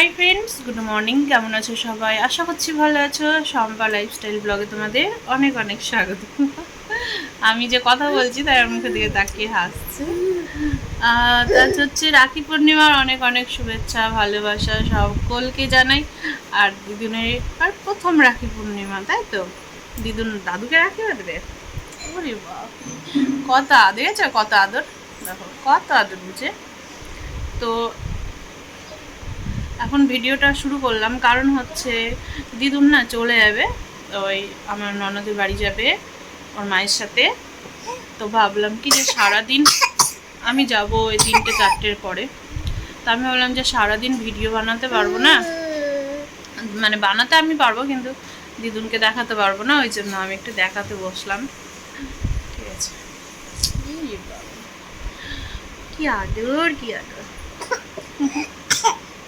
Hi friends good morning কেমন আছো সবাই? আশা করছি ভালো আছো। শম্পা লাইফস্টাইল ব্লগে তোমাদের অনেক অনেক স্বাগত। আমি যে কথা বলছি তাই আমার মুখে দিকে তাকিয়ে হাসছে। আহ, তা হচ্ছে রাখি পূর্ণিমার অনেক অনেক শুভেচ্ছা ভালোবাসা সকলকে জানাই। আর দিদুনের আর প্রথম রাখি পূর্ণিমা তাই তো? দিদুন দাদুকে রাখি বাঁধবে? ওরে কত আদর কত আদর? দেখো কত আদর বুঝে? তো এখন ভিডিওটা শুরু করলাম। কারণ হচ্ছে, দিদুন না চলে যাবে ওই আমার ননদের বাড়ি যাবে, ওর মায়ের সাথে। তো ভাবলাম কি যে সারাদিন আমি যাব ওই তিনটে চারটের পরে। তো আমি ভাবলাম যে সারাদিন ভিডিও বানাতে পারব না। মানে বানাতে আমি পারব, কিন্তু দিদুনকে দেখাতে পারব না, ওই জন্য আমি একটু দেখাতে বসলাম। ঠিক আছে। কি আদর কি আদর।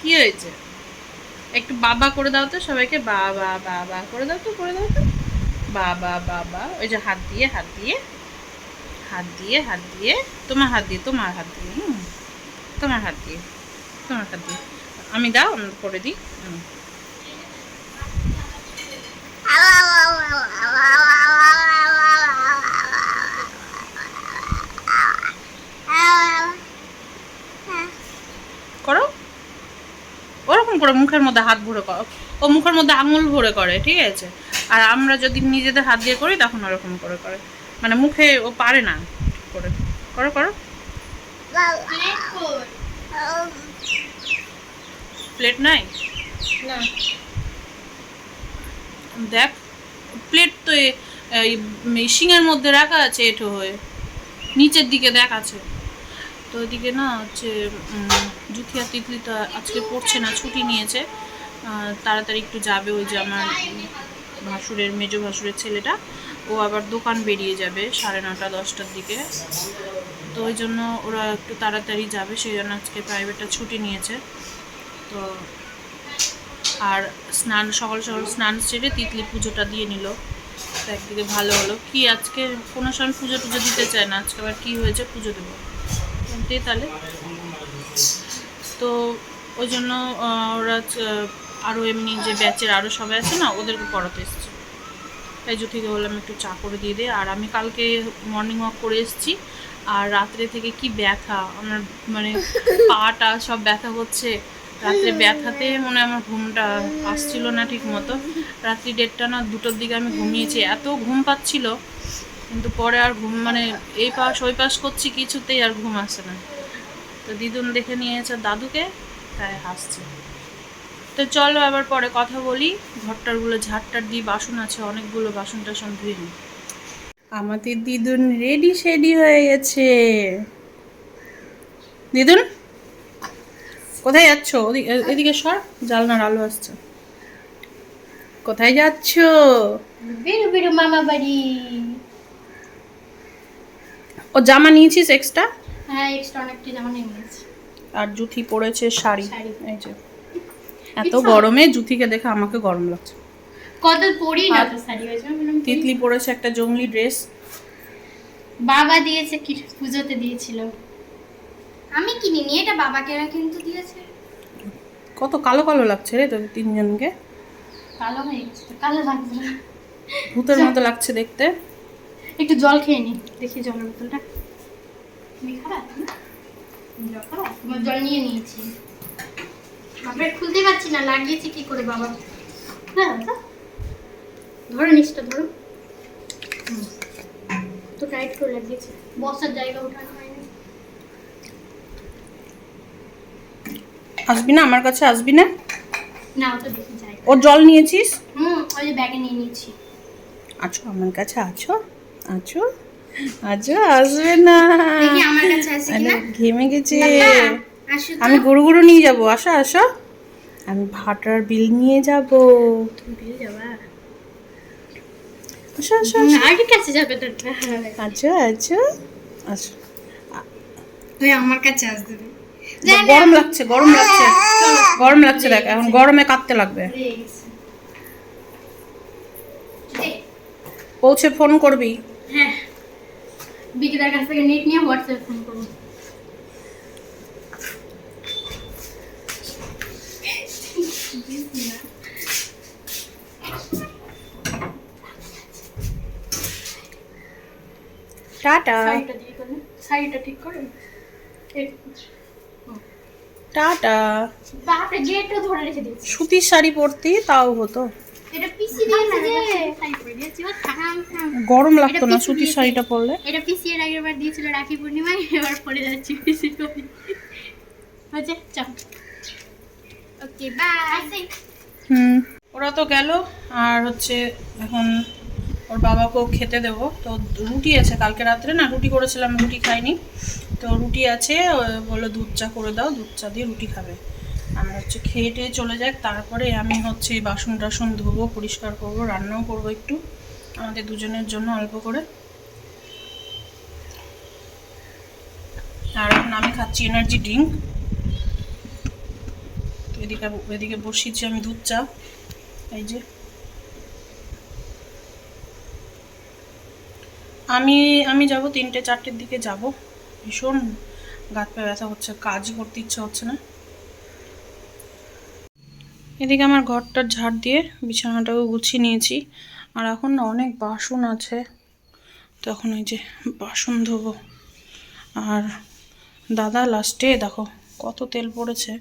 কি হয়েছে? একটু বাবা করে দাও তো সবাইকে, বাবা বাবা করে দাও তো, করে দাও তো। বাবা বাবা, ওই যে হাত দিয়ে হাত দিয়ে হাত দিয়ে হাত দিয়ে, তোমার হাত দিয়ে, তোমার হাত দিয়ে, হুম, তোমার হাত দিয়ে, তোমার হাত দিয়ে। আমি দাও করে দিই হুম। করো ওরকম করে মুখের মধ্যে হাত ভরে করো ও মুখের মধ্যে আঙুল ভরে করে ঠিক আছে? আর আমরা যদি নিজেদের হাত দিয়ে করি তখন ওরকম করে করে। মানে মুখে ও পারে না করে। করো করো। প্লেট নাই? দেখ প্লেট তো এই শিঙের মধ্যে রাখা আছে এঠো হয়ে। নিচের দিকে দেখ আছে। তো ওইদিকে না হচ্ছে জুথিয়া তিতলি তো আজকে পড়ছে না, ছুটি নিয়েছে। তাড়াতাড়ি একটু যাবে ওই যে আমার ভাসুরের, মেজো ভাসুরের ছেলেটা। ও আবার দোকান বেরিয়ে যাবে সাড়ে নটা, দশটার দিকে। তো ওই জন্য ওরা একটু তাড়াতাড়ি যাবে, সেই জন্য আজকে প্রাইভেটটা ছুটি নিয়েছে। তো আর স্নান, সকাল সকাল স্নান সেরে তিতলি পুজোটা দিয়ে নিল। একদিকে ভালো হলো। কি আজকে কোনো সময় পুজো টুজো দিতে চায় না? আজকে আবার কী হয়েছে পুজো দেবো। দে তাহলে তো ওই জন্য ওরা আরও এমনি যে ব্যাচের আরও সবাই আছে না, ওদেরকে পড়াতে এসছে। তাই জ্যোতিকে বললাম একটু চা করে দিয়ে দে। আর আমি কালকে মর্নিং ওয়াক করে এসেছি। আর রাত্রে থেকে কি ব্যথা, আমার মানে পাটা সব ব্যথা করছে রাত্রে ব্যথাতে মনে হয় আমার ঘুমটা আসছিল না ঠিক মতো রাত্রি দেড়টা না দুটোর দিকে আমি ঘুমিয়েছি। এত ঘুম পাচ্ছিল, কিন্তু পরে আর ঘুম মানে এই পাশ ওই পাশ করছি, কিছুতেই আর ঘুম আসে না। তো দিদুন দেখে নিয়েছে দাদুকে তাই হাসছে। তো চলো আবার পরে কথা বলি। ঘরটারগুলো ঝাড়টার দিয়ে বাসন আছে অনেকগুলো বাসন টাসন ধুয়ে নিই। আমাদের দিদুন রেডি সেডি হয়ে গেছে। দিদুন কোথায় যাচ্ছ? এদিকে সর জালনার আলো আসছে। কোথায় যাচ্ছ? বেরো বেরো মামা বাড়ি ও জামা নিয়েছিস এক্সট্রা হ্যাঁ এক্সট্রা অনেকটা আর জুথি পরেছে শাড়ি। এই যে। এত গরমে জুথিকে দেখে আমাকে গরম লাগছে। কত পরি না তো শাড়ি হয়েছে তিতলি পরেছে একটা জঙ্গলি ড্রেস। বাবা দিয়েছে কি পুজোতে দিয়েছিল। আমি কিনিনি এটা বাবাকে কিন্তু দিয়েছে। কত কালো কালো লাগছে রে তোদের তিনজনকে। কালো হয়ে গেছে কালো লাগছে। ভূতের মতো লাগছে দেখতে। একটু জল খেয়ে নি দেখি জলের বোতলটা। তুমি জল তোমার জল নিয়ে নিয়েছি। বাবার খুলতে পারছি না লাগিয়েছি কি করে বাবা? দাদা ধরো নিচটা ধরো। তো টাইট করে লাগিয়েছি। বসার জায়গা ওঠানো হয়নি। আসবি না? আমার কাছে আসবি না? না ওটা দেখি জায়গা। ওর জল নিয়েছিস? হুম ওই যে ব্যাগে নিয়ে নিয়েছি। আছো আমার কাছে আছো আছো। আছো আসবে না। ঘেমে গেছে। আমি গরু গরু নিয়ে যাব আসো আসো। আমি ভাটার বিল নিয়ে যাব। তুমি পেয়ে যাবা? আসো আসো আগে কাছে যাবে তো। আছো আছো আসো। তুই আমার কাছে আসবে। গরম লাগছে গরম লাগছে। গরম লাগছে দেখ এখন গরমে কাঁদতে লাগবে। পৌঁছে ফোন করবি। হ্যাঁ। বিকিদার কাছ থেকে নেট নিয়ে হোয়াটসঅ্যাপ ফোন করব। টাটা। শাড়িটা ঠিক করে? টাটা। বাপরে গেটও ধরে রেখে দিয়েছি সুতির শাড়ি পরতি তাও হতো। এটা পিসি দিয়েছে যে থাম গরম লাগতো না সুতির শাড়িটা পরলে? এটা পিসি এর আগের বার দিয়েছিল রাখি পূর্ণিমায় এবার পরে যাচ্ছি পিসি করে হচ্ছে চল। Okay bye hmm. ওরা তো গেল আর হচ্ছে এখন ওর বাবাকেও খেতে দেব। তো রুটি আছে কালকে রাত্রে না রুটি করেছিলাম রুটি খাইনি। তো রুটি আছে বলল দুধ চা করে দাও দুধ চা দিয়ে রুটি খাবে। আর হচ্ছে খেয়ে টেয়ে চলে যাক। তারপরে আমি হচ্ছে বাসন টাসন ধোবো, পরিষ্কার করব, রান্নাও করব একটু। আমাদের দুজনের জন্য অল্প করে। আর এখন আমি খাচ্ছি এনার্জি ড্রিঙ্ক এদিকে এদিকে বসিয়েছি আমি দুধ, চা। এই যে। আমি আমি যাব তিনটে, চারটের দিকে যাব। ভীষণ গাত পা ব্যথা হচ্ছে কাজ করতে ইচ্ছা হচ্ছে না। এদিকে আমার ঘরটার ঝাড় দিয়ে বিছানাটাও গুছিয়ে নিয়েছি। আর এখন না অনেক বাসন আছে। তখন ওই যে বাসন ধোবো। আর দাদা লাস্টে দেখো কত তেল পড়েছে।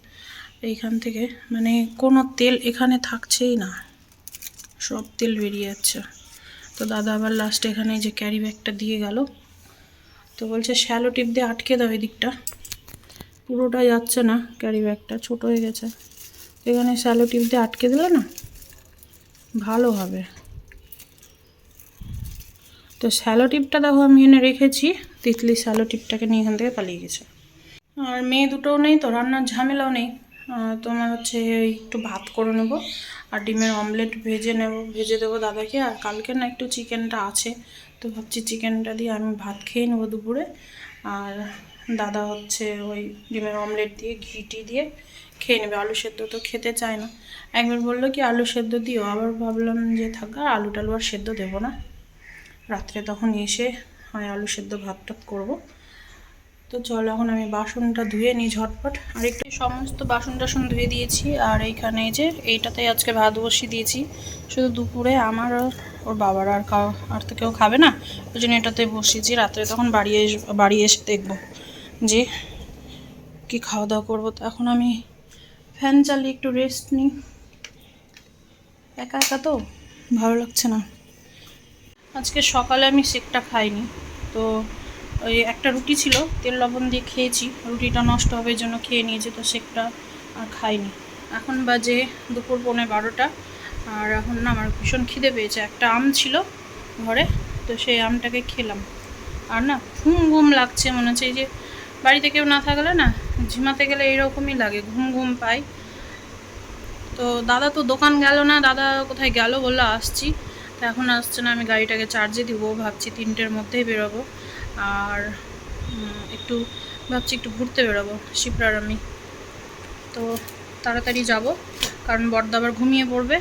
এইখান থেকে মানে কোনো তেল এখানে থাকছেই না। সব তেল বেরিয়ে যাচ্ছে। তো দাদা আবার লাস্টে এখানে যে ক্যারি ব্যাগটা দিয়ে গেল। তো বলছে, শ্যালো টিপ দিয়ে আটকে দাও এদিকটা। পুরোটা যাচ্ছে না ক্যারি ব্যাগটা ছোট হয়ে গেছে। এখানে শ্যালো টিপ দিয়ে আটকে দিলে না ভালো হবে। তো শ্যালো টিপটা দেখো আমি এনে রেখেছি, তিতলি শ্যালো টিপটাকে নিয়ে এখান থেকে পালিয়ে গেছে। আর মেয়ে দুটোও নেই তো, রান্নার ঝামেলাও নেই। তোমার হচ্ছে একটু ভাত করে নেব আর ডিমের অমলেট ভেজে নেব, ভেজে দেবো দাদাকে। আর কালকে না একটু চিকেনটা আছে, তো ভাবছি চিকেনটা দিয়ে আমি ভাত খেয়ে নেব দুপুরে। আর দাদা হচ্ছে ওই ডিমের অমলেট দিয়ে ঘিটি দিয়ে খেয়ে নেবে, আলু সেদ্ধ তো খেতে চায় না। একবার বলল কি, আলু সেদ্ধ দিও। আবার ভাবলাম যে, থাকা আলু টালু আর সেদ্ধ দেবো না। রাত্রে তখন এসে হয় আলু সেদ্ধ ভাত টাত করব। তো চলো, এখন আমি বাসনটা ধুয়ে নিই ঝটপট। আর একটু সমস্ত বাসন টাসন ধুয়ে দিয়েছি। আর এইখানে এই যে এইটাতে আজকে ভাত বসিয়ে দিয়েছি। শুধু দুপুরে আমার ওর বাবার আর কাউ, আর তো কেউ খাবে না। ওই জন্য এটাতে বসিয়েছি। রাত্রে তখন বাড়ি এস, বাড়ি এসে দেখব যে, কি খাওয়া দাওয়া করব। তো এখন আমি ফ্যান চালিয়ে একটু রেস্ট নিই। একা একা তো, ভালো লাগছে না। আজকে সকালে আমি সেকটা খাইনি, তো ওই একটা রুটি ছিল, তেল লবণ দিয়ে খেয়েছি। রুটিটা নষ্ট হবে জন্য খেয়ে নিয়েছি, তো সেকটা আর খাইনি। এখন বাজে দুপুর পৌনে বারোটা, আর এখন না আমার ভীষণ খিদে পেয়েছে। একটা আম ছিল ঘরে, তো সেই আমটাকে খেলাম। আর না ঘুম ঘুম লাগছে, মনে হচ্ছে এই যে বাড়িতে কেউ না থাকলে না ঝিমাতে গেলে এইরকমই লাগে, ঘুম ঘুম পাই তো দাদা তো দোকান গেল না, দাদা কোথায় গেল বলল আসছি। তো এখন আসছে না, আমি গাড়িটাকে চার্জে দিব, ভাবছি তিনটের মধ্যেই বেরোবো। আর একটু, ভাবছি একটু ঘুরতে বেরোবো শিপ্রার আমি তো তাড়াতাড়ি যাব, কারণ বর্দা আবার ঘুমিয়ে পড়বে।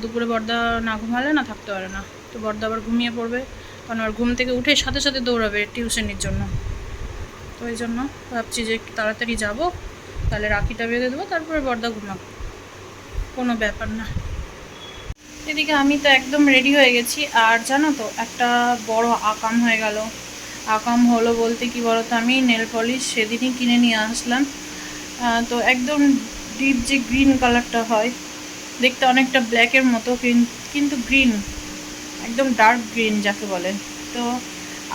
দুপুরে বর্দা না ঘুমালে না থাকতে পারে না। তো বর্দা আবার ঘুমিয়ে পড়বে, কারণ আর ঘুম থেকে উঠে সাথে সাথে দৌড়াবে টিউশনির জন্য। তো এই জন্য ভাবছি যে একটু তাড়াতাড়ি যাব। তাহলে রাখিটা বেঁধে দেবো, তারপরে বর্দা ঘুমাবে। কোনো ব্যাপার না। এদিকে আমি তো একদম রেডি হয়ে গেছি। আর জানো তো, একটা বড় আকাম হয়ে গেল। আকাম হলো বলতে কি বলো তো আমি নেল পলিশ সেদিনই কিনে নিয়ে আসলাম। তো একদম ডিপ যে গ্রিন কালারটা হয়, দেখতে অনেকটা ব্ল্যাকের মতো কিন্তু গ্রিন একদম ডার্ক গ্রিন যাকে বলে। তো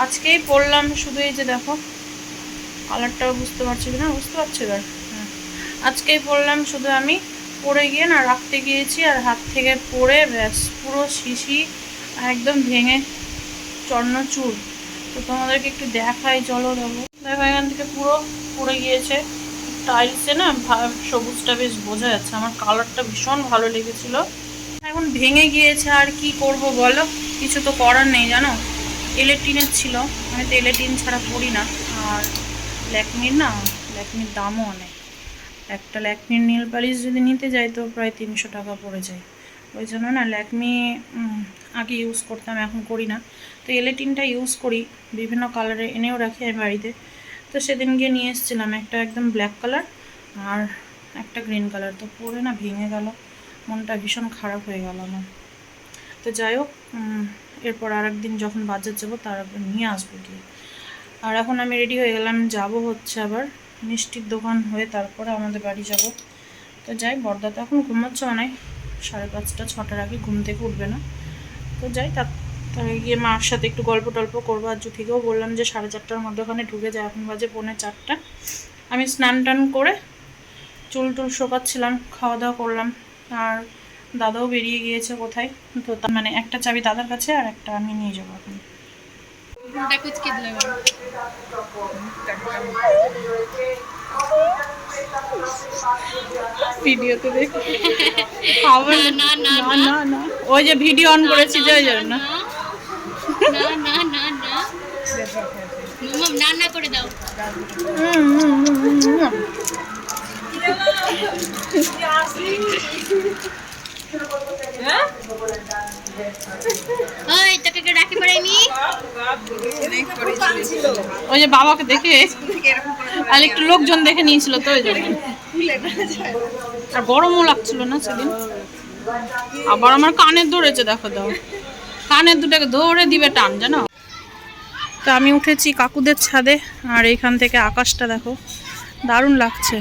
আজকেই পড়লাম শুধু এই যে দেখো। কালারটাও বুঝতে পারছি কি না বুঝতে পারছি এবার? হ্যাঁ। আজকেই পরলাম শুধু আমি। পরে গিয়ে না রাখতে গিয়েছি আর হাত থেকে পড়ে ব্যাস, পুরো শিশি একদম ভেঙে চূর্ণচূর। তো তোমাদেরকে একটু দেখাই, চলো দেখো। দেখো, এখান থেকে পুরো পড়ে গিয়েছে। টাইলসে না সবুজটা বেশ বোঝা যাচ্ছে। আমার কালারটা ভীষণ ভালো লেগেছিল। এখন ভেঙে গিয়েছে আর কি করব বলো? কিছু তো করার নেই, জানো? এলেটিনের ছিল। আমি তো এলেটিন ছাড়া পড়ি না। আর ল্যাকমির না? ল্যাকমির দামও অনেক। একটা ল্যাকমির নীল পালিশ যদি নিতে যাই তো প্রায় তিনশো টাকা পড়ে যায়। ওই জন্য না ল্যাকমি আগে ইউজ করতাম, এখন করি না। তো এলেটিনটা ইউজ করি, বিভিন্ন কালারে এনেও রাখি আমি বাড়িতে। তো সেদিন গিয়ে নিয়ে এসেছিলাম একটা একদম ব্ল্যাক কালার আর একটা গ্রিন কালার তো পরে না ভেঙে গেল। মনটা ভীষণ খারাপ হয়ে গেল আমার। তো যাই হোক এরপর আর একদিন যখন বাজার যাব, তার নিয়ে আসব গিয়ে। আর এখন আমি রেডি হয়ে গেলাম, যাব হচ্ছে আবার মিষ্টির দোকান হয়ে তারপরে আমাদের বাড়ি যাব। তো যাই, বর্দা তো এখন ঘুমাচ্ছে অনেক সাড়ে পাঁচটা, ছটার আগে ঘুম থেকে উঠবে না। তো যাই, তার তার গিয়ে মার সাথে একটু গল্প টল্প করব। আর জুথিকেও বললাম যে সাড়ে চারটার মধ্যে ওখানে ঢুকে যায়, এখন বাজে পৌনে চারটা। আমি স্নান টান করে চুল টুল শোকাচ্ছিলাম, খাওয়া দাওয়া করলাম। আর দাদাও বেরিয়ে গিয়েছে কোথায়? তো মানে একটা চাবি দাদার কাছে আর একটা আমি নিয়ে যাব এখন। মুখটা কুচকে দিলে। ভিডিওতে দেখে। খাবার না, না, না, না ওই যে ভিডিও অন করেছি যে ওই জন্য না। না। না না না মাম্মা, না না করে দাও। হুম, হুম, হুম, হুম, হুম। ওই তোকে কেউ রাখি পড়ায়নি ওই যে বাবাকে দেখে আর একটু লোকজন দেখে নিয়েছিল তো ওই জন্য। আর গরমও লাগছিল না সেদিন? আবার আমার কানের ধরেছে দেখো দাও। কানের দুটাকে ধরে দিবে টান জানো? তো আমি উঠেছি কাকুদের ছাদে আর এইখান থেকে আকাশটা দেখো দারুণ লাগছে।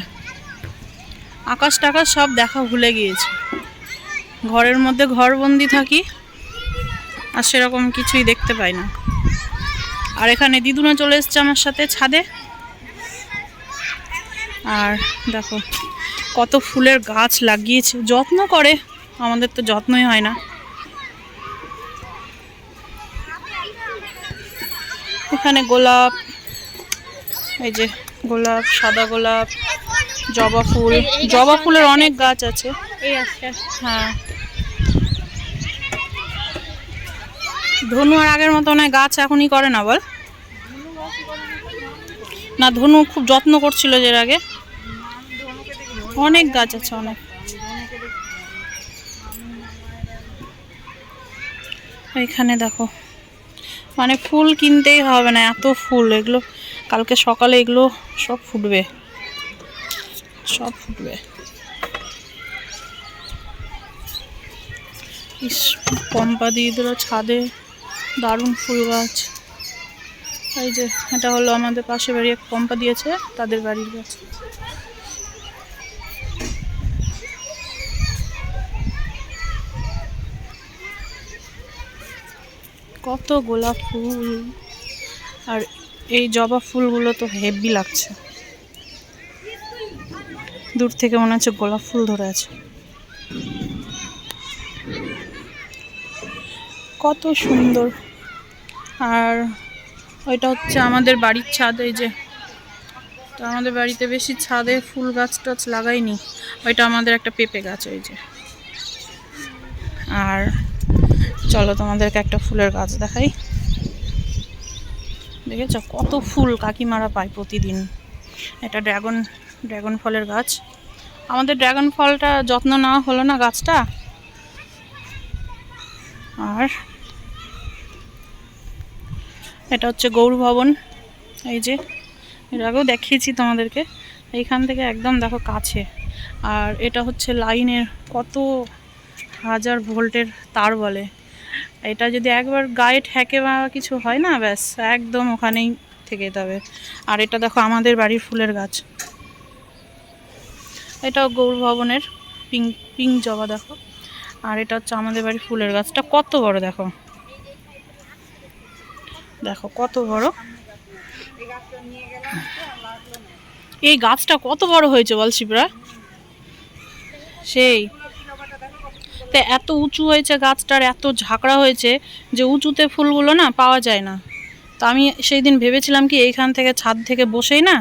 আকাশ টাকাশ সব দেখা ভুলে গিয়েছে। ঘরের মধ্যে ঘরবন্দি থাকি আর সেরকম কিছুই দেখতে পাই না। আর এখানে দিদুনা চলে এসছে আমার সাথে ছাদে। আর দেখো কত ফুলের গাছ লাগিয়েছে। যত্ন করে আমাদের তো যত্নই হয় না। এখানে গোলাপ এই যে গোলাপ সাদা গোলাপ জবা ফুল। জবা ফুলের অনেক গাছ আছে। এই হ্যাঁ ধনু আর আগের মতো অনেক গাছ এখনই করে না, বল। না, ধনু খুব যত্ন করছিল যে আগে। অনেক গাছ আছে, অনেক। এইখানে দেখো মানে ফুল কিনতেই হবে না, এত ফুল, এগুলো কালকে সকালে এগুলো সব ফুটবে। সব ফুটবে। ইস, পম্পা দিয়ে দিল ছাদে দারুণ ফুল গাছ। এই যে, এটা হলো আমাদের পাশে বাড়ি এক পম্পা দিয়েছে, তাদের বাড়ির গাছ। কত গোলাপ ফুল। আর এই জবা ফুলগুলো তো হেভি লাগছে। দূর থেকে মনে হচ্ছে গোলাপ ফুল ধরে আছে। কত সুন্দর। আর ওইটা হচ্ছে আমাদের বাড়ির ছাদ, এই যে। তো আমাদের বাড়িতে বেশি ছাদে ফুল গাছ টাছ লাগাইনি। ওইটা আমাদের একটা পেঁপে গাছ ওই যে। আর চলো তোমাদেরকে একটা ফুলের গাছ দেখাই। দেখেছ? কত ফুল কাকিমারা পায় প্রতিদিন। এটা ড্রাগন ড্রাগন ফলের গাছ। আমাদের ড্রাগন ফলটা যত্ন নেওয়া হলো না গাছটা। আর এটা হচ্ছে গৌর ভবন। এই যে, এর আগেও দেখিয়েছি তোমাদেরকে। এইখান থেকে একদম দেখো কাছে। আর এটা হচ্ছে লাইনের কত হাজার ভোল্টের তার বলে। এটা যদি একবার গায়ে ঠেকে বা কিছু হয় না, ব্যাস, একদম ওখানেই থেকে যাবে। আর এটা দেখো আমাদের বাড়ির ফুলের গাছ। এটাও গৌর ভবনের পিঙ্ক পিঙ্ক জবা দেখো। আর এটা হচ্ছে আমাদের বাড়ির ফুলের গাছটা কত বড় দেখো। দেখো, কত বড়। এই গাছটা কত বড় হয়েছে বল শিবরা? সেই। তা এত উঁচু হয়েছে গাছটার এত ঝাঁকড়া হয়েছে যে উঁচুতে ফুলগুলো না পাওয়া যায় না। তো আমি সেই দিন ভেবেছিলাম কি এইখান থেকে ছাদ থেকে বসেই না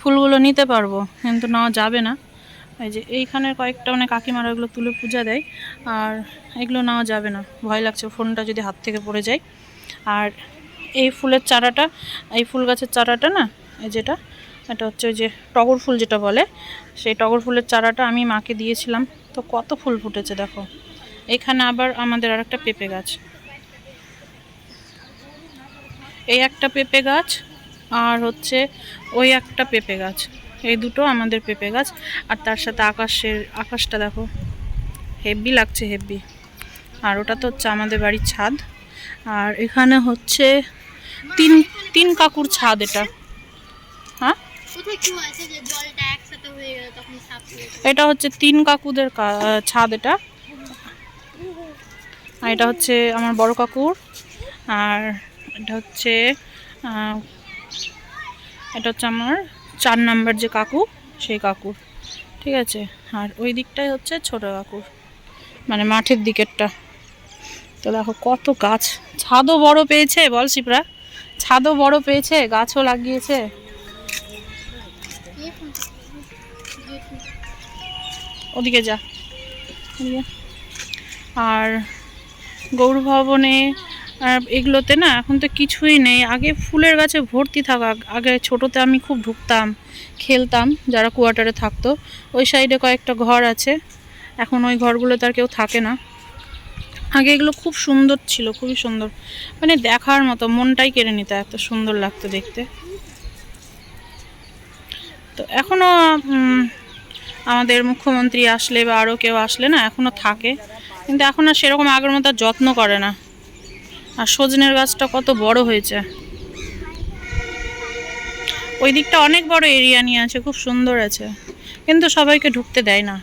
ফুলগুলো নিতে পারব। কিন্তু নেওয়া যাবে না। এই যে এইখানের কয়েকটা মানে কাকিমারা এগুলো তুলে পূজা দেয়, আর এগুলো নেওয়া যাবে না। ভয় লাগছে, ফোনটা যদি হাত থেকে পড়ে যায়। আর এই ফুলের চারাটা, এই ফুল গাছের চারাটা না, এই যেটা, এটা হচ্ছে ওই যে টগর ফুল যেটা বলে, সেই টগর ফুলের চারাটা আমি মাকে দিয়েছিলাম। তো কত ফুল ফুটেছে দেখো। এখানে আবার আমাদের আর একটা পেঁপে গাছ। এই একটা পেঁপে গাছ আর হচ্ছে ওই একটা পেঁপে গাছ। এই দুটো আমাদের পেঁপে গাছ। আর তার সাথে আকাশের, আকাশটা দেখো হেভি লাগছে হেভি আর ওটা তো হচ্ছে আমাদের বাড়ির ছাদ। আর এখানে হচ্ছে তিন তিন কাকুর ছাদ এটা। হ্যাঁ? এটা হচ্ছে তিন কাকুদের ছাদ এটা। আর এটা হচ্ছে আমার বড় কাকুর। আর এটা হচ্ছে এটা হচ্ছে আমার চার নাম্বার যে কাকু সেই কাকুর। ঠিক আছে? আর ওই দিকটাই হচ্ছে ছোট কাকুর। মানে মাঠের দিকেরটা। তো দেখো কত গাছ। ছাদও বড় পেয়েছে বল শিপ্রা। ছাদও বড় পেয়েছে, গাছও লাগিয়েছে। ওদিকে যা। আর গৌর ভবনে এগুলোতে না এখন তো কিছুই নেই। আগে ফুলের গাছে ভর্তি থাকা আগে ছোটোতে আমি খুব ঢুকতাম, খেলতাম, যারা কোয়ার্টারে থাকতো। ওই সাইডে কয়েকটা ঘর আছে। এখন ওই ঘরগুলোতে আর কেউ থাকে না। আগে এগুলো খুব সুন্দর ছিল, খুবই সুন্দর। মানে দেখার মতো, মনটাই কেড়ে নিত এত সুন্দর লাগতো দেখতে। তো এখনও আমাদের মুখ্যমন্ত্রী আসলে বা আরও কেউ আসলে না এখনও থাকে। কিন্তু এখন আর সেরকম আগের মতো যত্ন করে না। আর সজনের গাছটা কত বড় হয়েছে। ওই দিকটা অনেক বড় এরিয়া নিয়ে আছে, খুব সুন্দর আছে। কিন্তু সবাইকে ঢুকতে দেয় না।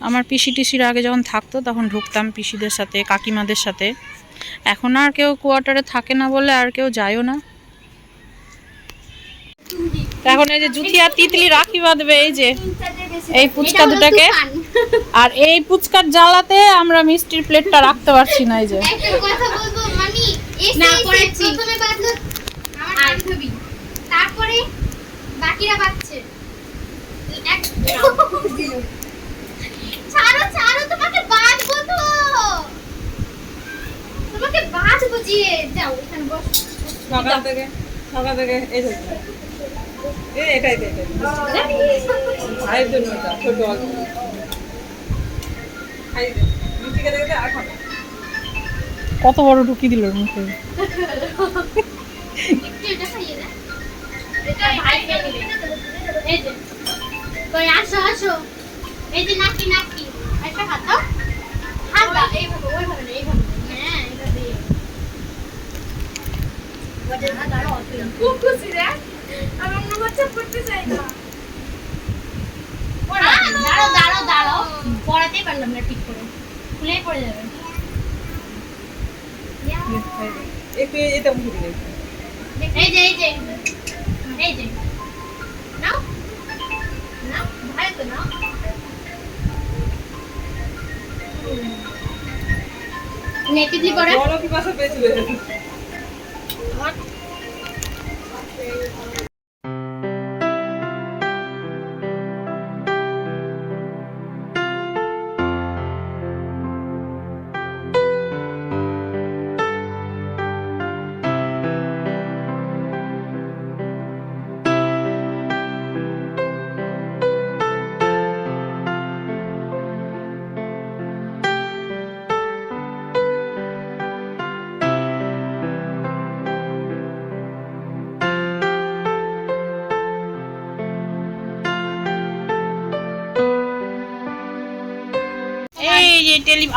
আমার পিসি টিসির আগে যখন থাকতো তখন ঢুকতাম পিসিদের সাথে কাকিমাদের সাথে। এখন আর কেউ কোয়ার্টারে থাকে না বলে আর কেউ যায়ও না। এখন এই যে জুথি আর তিতলি রাখি বাঁধবে এই যে এই পুচকা দুটাকে। আর এই পুচকার জ্বালাতে আমরা মিষ্টির প্লেটটা রাখতে পারছি না এই যে। একটা কথা বলব মানি এসে না, এসে করেছি। প্রথমে বাঁধলো আমার বান্ধবী তারপরে বাকিরা এক- ছাড়ো ছাড়ো তোমাকে বাঁধবো তো তোমাকে বাঁধবো জিয়ে যাও এখানে বস সকাল থেকে সকাল থেকে এই ধরছে এই এটা এটা এটা ভাইয়ের জন্য এটা ছোট অল্প খাই দে মিষ্টিকে দেখে আর খাবে কত বড় ঢুকি দিল মুখে এই যে আসো আসো এই যে নাকি নাকি হাত দাও। হাত দাও এইভাবে ওইভাবে না এইভাবে হ্যাঁ এইভাবে খুব খুশি রে। আমি অন্য বাচ্চা পড়তে চাই না। দাঁড়াও দাঁড়াও। দাঁড়াও পড়াতেই পারলাম না ঠিক করে। খুলেই পড়ে যাবে। এটা মুখে এই যে এই যে। এই যে। নাও। নাও ভালো তো নাও। নেটিভলি পড়া। বড় কি ভাষা পেয়েছিল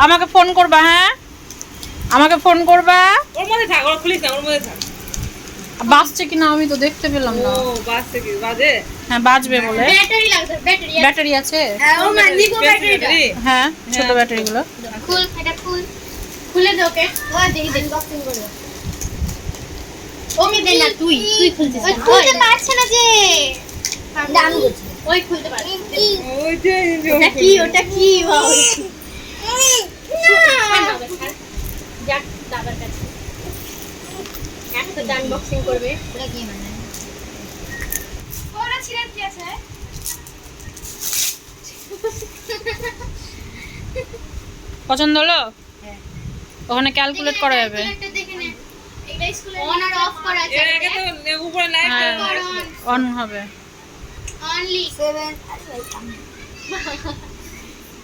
আমাকে ফোন করবা হ্যাঁ? আমাকে ফোন করবা? ওর মধ্যে থাক ওর খুলিস না ওর মধ্যে থাক। বাজছে কিনা আমি তো দেখতে পেলাম না। ও না বাস থেকে বাজে? হ্যাঁ বাজবে বলে। ব্যাটারি লাগবে ব্যাটারি ব্যাটারি আছে? হ্যাঁ ও মা নিকো ব্যাটারিটা ব্যাটারি হ্যাঁ ছোট ব্যাটারি গুলো খুল এটা খুল। খুলে দে ওকে। ও দেখি দেখি বক্সিং করে। ওকে দে না তুই তুই খুলছিস ওই খুলতে পারছে না যে। দাম ওই খুলতে পারছে। ওই যে ওটা কি ওটা কি? বাবা। যাক দাদার কাছে একটা আনবক্সিং করবে ওটা কি মানে ওরা ছিলেন কি আছে পছন্দ হলো ওখানে ক্যালকুলেট করা যাবে অন হ্যাঁ অন হবে অনলি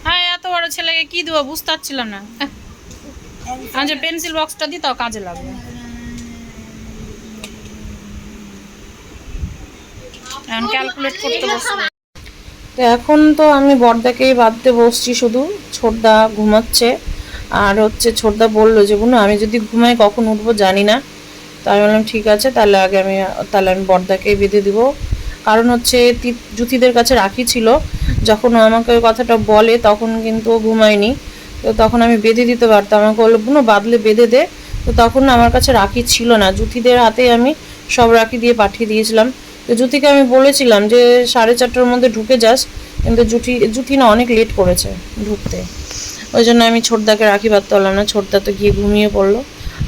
হ্যাঁ এত বড় ছেলেকে কি দেবো? বুঝতে পারছিলাম না। যে পেন্সিল বক্সটা দিই, তাও কাজে লাগবে। তো এখন তো আমি বর্দাকেই বাঁধতে বসছি শুধু। ছোটদা ঘুমাচ্ছে। আর হচ্ছে ছোটদা বলল যে, বুনু, আমি যদি ঘুমাই কখন উঠবো জানি না। তো আমি বললাম, ঠিক আছে, তাহলে আগে আমি, তাহলে আমি বর্দাকেই বেঁধে দিব। কারণ হচ্ছে জুথিদের কাছে রাখি ছিল। যখন ও আমাকে ওই কথাটা বলে, তখন কিন্তু ঘুমায়নি। তো তখন আমি বেঁধে দিতে পারতাম। আমাকে বলল, বুনু, বাদলে বেঁধে দে। তো তখন আমার কাছে রাখি ছিল না। জুথিদের হাতে আমি সব রাখি দিয়ে পাঠিয়ে দিয়েছিলাম। তো জুথিকে আমি বলেছিলাম যে, সাড়ে চারটার মধ্যে ঢুকে যাস। কিন্তু জুথি জুথি না অনেক লেট করেছে ঢুকতে। ওই জন্য আমি ছোটদাকে রাখি বাঁধতে পারলাম না। ছোটদা তো গিয়ে ঘুমিয়ে পড়ল।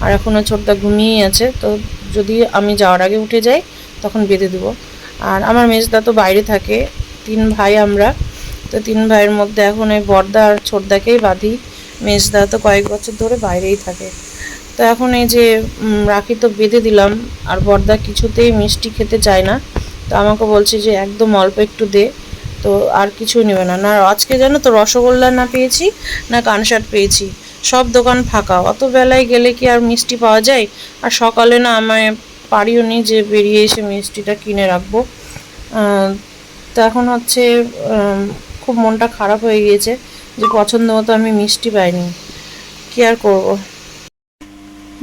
আর এখনও ছোটদা ঘুমিয়েই আছে। তো যদি আমি যাওয়ার আগে উঠে যাই, তখন বেঁধে দেবো। আর আমার মেজদা তো বাইরে থাকে, তিন ভাই আমরা। তো তিন ভাইয়ের মধ্যে এখন ওই বর্দা আর ছোটদাকেই বাঁধি। মেজদা তো কয়েক বছর ধরে বাইরেই থাকে। তো এখন এই যে রাখি তো বেঁধে দিলাম, আর বর্দা কিছুতেই মিষ্টি খেতে চায় না। তো আমাকে বলছে যে, একদম অল্প একটু দে। তো আর কিছু নেবে না। না, আজকে জানো তো রসগোল্লা না পেয়েছি, না কানসাট পেয়েছি। সব দোকান ফাঁকা। অত বেলায় গেলে কি আর মিষ্টি পাওয়া যায়? আর সকালে না আমায় পারিও নি যে বেরিয়ে এসে মিষ্টিটা কিনে রাখব। তো এখন হচ্ছে খুব মনটা খারাপ হয়ে গিয়েছে যে পছন্দ মতো আমি মিষ্টি পাইনি। কি আর করব?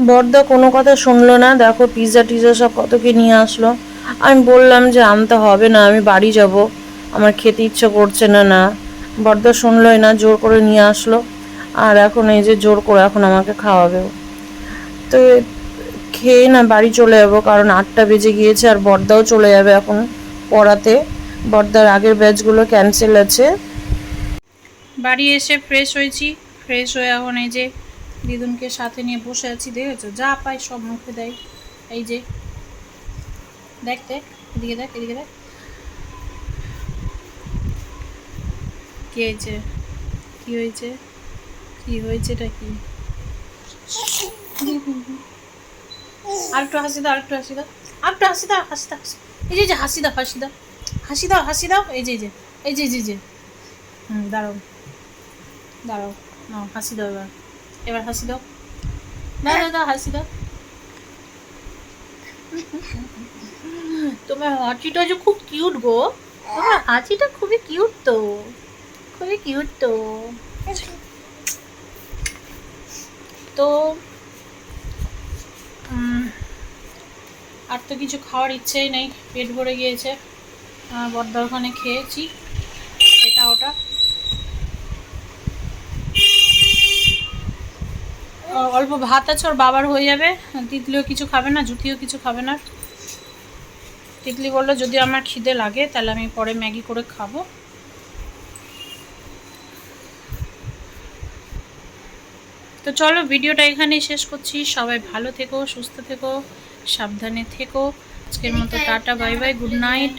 বর্দা কোনো কথা শুনলো না। দেখো পিৎজা টিজা সব কত কি নিয়ে আসলো। আমি বললাম যে আনতে হবে না, আমি বাড়ি যাব। আমার খেতে ইচ্ছে করছে না না। বর্দা শুনলোই না, জোর করে নিয়ে আসলো। আর এখন এই যে জোর করে এখন আমাকে খাওয়াবে ও। তো খেয়ে না বাড়ি চলে যাব, কারণ আটটা বেজে গিয়েছে আর বর্দাও চলে যাবে এখন পড়াতে। বর্দার আগের ব্যাচগুলো ক্যান্সেল আছে। বাড়ি এসে ফ্রেশ হয়েছি। ফ্রেশ হয়ে এখন এই যে দিদুনকে সাথে নিয়ে বসে আছি, দেখেছ? যা পাই সব মুখে দেয়। এই যে, দেখ দেখ, এদিকে দেখ এদিকে দেখ। কি হয়েছে? কি হয়েছে? কি হয়েছে এটা কি? আরেকটু হাসি দাও আরেকটু হাসি দাও। আরেকটু হাসি দাও হাসি দাও এই যে যে হাসি দাও হাসি দাও। হাসি দাও হাসি দাও। এই যে যে এই যে যে, যে। হুম দাঁড়াও। দাঁড়াও। নাও হাসি দাও এবার। এবার হাসি দাও। দাও দাও দাও হাসি দাও। তোমার হাসিটা যে খুব কিউট গো। তোমার হাসিটা খুবই কিউট তো। খুবই কিউট তো। তো আর তো কিছু খাওয়ার ইচ্ছেই নেই পেট ভরে গিয়েছে। আহ, ওখানে খেয়েছি এটা ওটা। অল্প ভাত আছে ওর বাবার হয়ে যাবে। তিতলিও কিছু খাবে না জুতিও কিছু খাবে না। তিতলি বলল যদি আমার খিদে লাগে তাহলে আমি পরে ম্যাগি করে খাব। তো চলো ভিডিওটা এখানেই শেষ করছি। সবাই ভালো থেকো সুস্থ থেকো। সাবধানে থেকো। আজকের মতো tata bye bye good night.